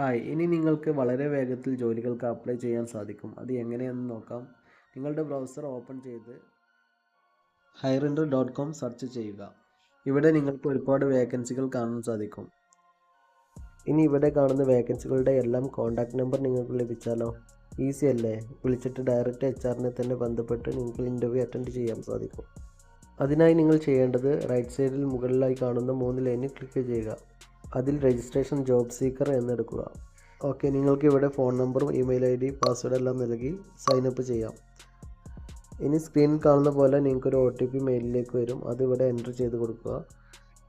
Hi ഇനി നിങ്ങൾക്ക് വളരെ വേഗത്തിൽ ജോലികൾക്ക് അപ്ലൈ ചെയ്യാൻ സാധിക്കും. അത് എങ്ങനെയെന്ന് നോക്കാം. നിങ്ങളുടെ ബ്രൗസർ ഓപ്പൺ ചെയ്ത് ഹൈറിൻഡർ ഡോട്ട് കോം സെർച്ച് ചെയ്യുക. ഇവിടെ നിങ്ങൾക്ക് ഒരുപാട് വേക്കൻസികൾ കാണാൻ സാധിക്കും. ഇനി ഇവിടെ കാണുന്ന വേക്കൻസികളുടെ എല്ലാം കോൺടാക്ട് നമ്പർ നിങ്ങൾക്ക് ലഭിച്ചാലോ? ഈസി അല്ലേ? വിളിച്ചിട്ട് ഡയറക്റ്റ് എച്ച് ആറിനെ തന്നെ ബന്ധപ്പെട്ട് നിങ്ങൾക്ക് ഇന്റർവ്യൂ അറ്റൻഡ് ചെയ്യാൻ സാധിക്കും. അതിനായി നിങ്ങൾ ചെയ്യേണ്ടത് റൈറ്റ് സൈഡിൽ മുകളിലായി കാണുന്ന മൂന്ന് ലൈനിൽ ക്ലിക്ക് ചെയ്യുക. അതിൽ രജിസ്ട്രേഷൻ ജോബ് സീക്കർ എന്നെടുക്കുക. ഓക്കെ നിങ്ങൾക്ക് ഇവിടെ ഫോൺ നമ്പറും ഇമെയിൽ ഐ ഡി പാസ്വേഡ് എല്ലാം നൽകി സൈനപ്പ് ചെയ്യാം. ഇനി സ്ക്രീനിൽ കാണുന്ന പോലെ നിങ്ങൾക്കൊരു ഒ ടി പി മെയിലിലേക്ക് വരും. അത് ഇവിടെ എന്റർ ചെയ്ത് കൊടുക്കുക.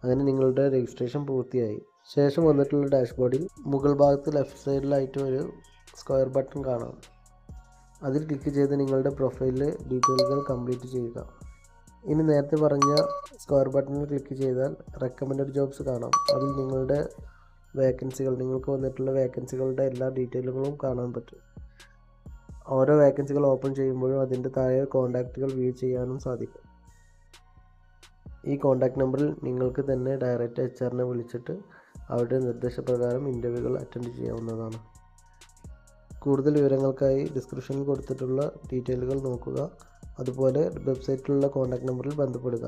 അങ്ങനെ നിങ്ങളുടെ രജിസ്ട്രേഷൻ പൂർത്തിയായി. ശേഷം വന്നിട്ടുള്ള ഡാഷ്ബോർഡിൽ മുകൾ ഭാഗത്ത് ലെഫ്റ്റ് സൈഡിലായിട്ട് ഒരു സ്ക്വയർ ബട്ടൺ കാണാം. അതിൽ ക്ലിക്ക് ചെയ്ത് നിങ്ങളുടെ പ്രൊഫൈലിൽ ഡീറ്റെയിലുകൾ കംപ്ലീറ്റ് ചെയ്യുക. ഇനി നേരത്തെ പറഞ്ഞ സ്ക്വയർ ബട്ടണിൽ ക്ലിക്ക് ചെയ്താൽ റെക്കമെൻഡഡ് ജോബ്സ് കാണാം. അതിൽ നിങ്ങളുടെ വേക്കൻസികൾ നിങ്ങൾക്ക് വന്നിട്ടുള്ള വേക്കൻസികളുടെ എല്ലാ ഡീറ്റെയിലുകളും കാണാൻ പറ്റും. ഓരോ വേക്കൻസികൾ ഓപ്പൺ ചെയ്യുമ്പോഴും അതിന്റെ താഴെ കോൺടാക്റ്റുകൾ വ്യൂ ചെയ്യാനും സാധിക്കും. ഈ കോൺടാക്റ്റ് നമ്പറിൽ നിങ്ങൾക്ക് തന്നെ ഡയറക്റ്റ് എച്ച് ആറിനെ വിളിച്ചിട്ട് അവരുടെ നിർദ്ദേശപ്രകാരം ഇന്റർവ്യൂകൾ അറ്റൻഡ് ചെയ്യാവുന്നതാണ്. കൂടുതൽ വിവരങ്ങൾക്കായി ഡിസ്ക്രിപ്ഷനിൽ കൊടുത്തിട്ടുള്ള ഡീറ്റെയിലുകൾ നോക്കുക. അതുപോലെ വെബ്സൈറ്റിലുള്ള കോൺടാക്ട് നമ്പറിൽ ബന്ധപ്പെടുക.